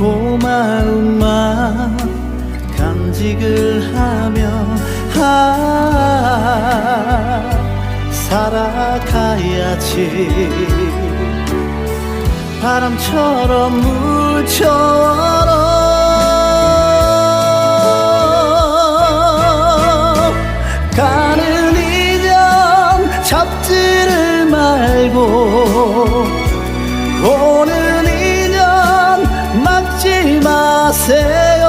고마운 마음 간직을 하며 아, 살아가야지. 바람처럼 물처럼 가는 인연 잡지를 말고 마세요.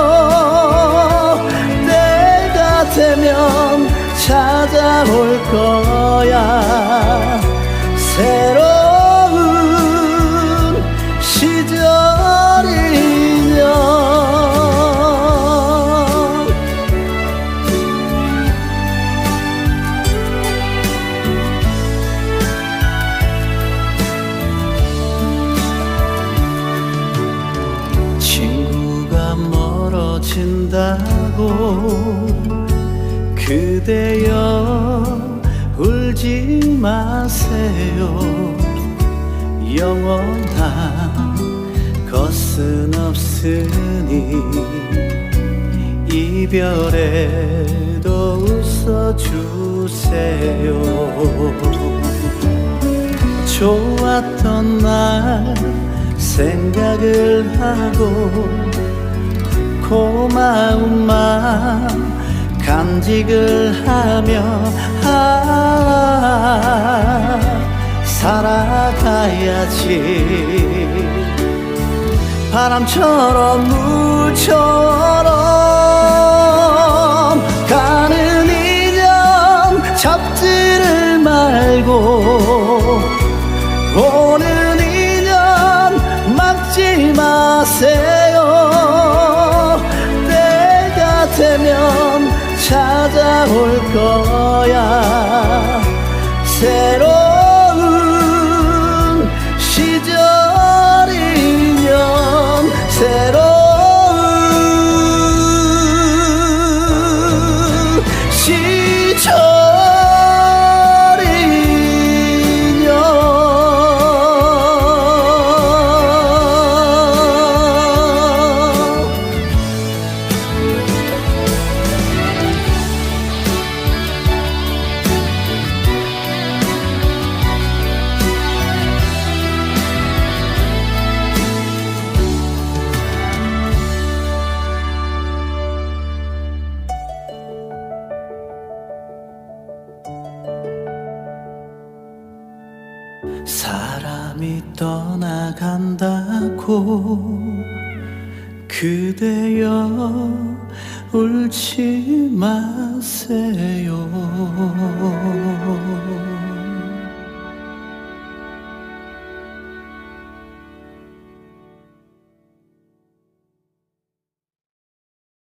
때가 되면 찾아올 거야. 새로 멀어진다고 그대여 울지 마세요. 영원한 것은 없으니 이별에도 웃어주세요. 좋았던 날 생각을 하고 고마운 마음 간직을 하며 아, 살아가야지. 바람처럼 물처럼 가는 인연 잡지를 말고 오는 인연 막지 마세요 찾아올 거야. 새로운 시절이면 새로운 시절 사람이 떠나간다고 그대여 울지 마세요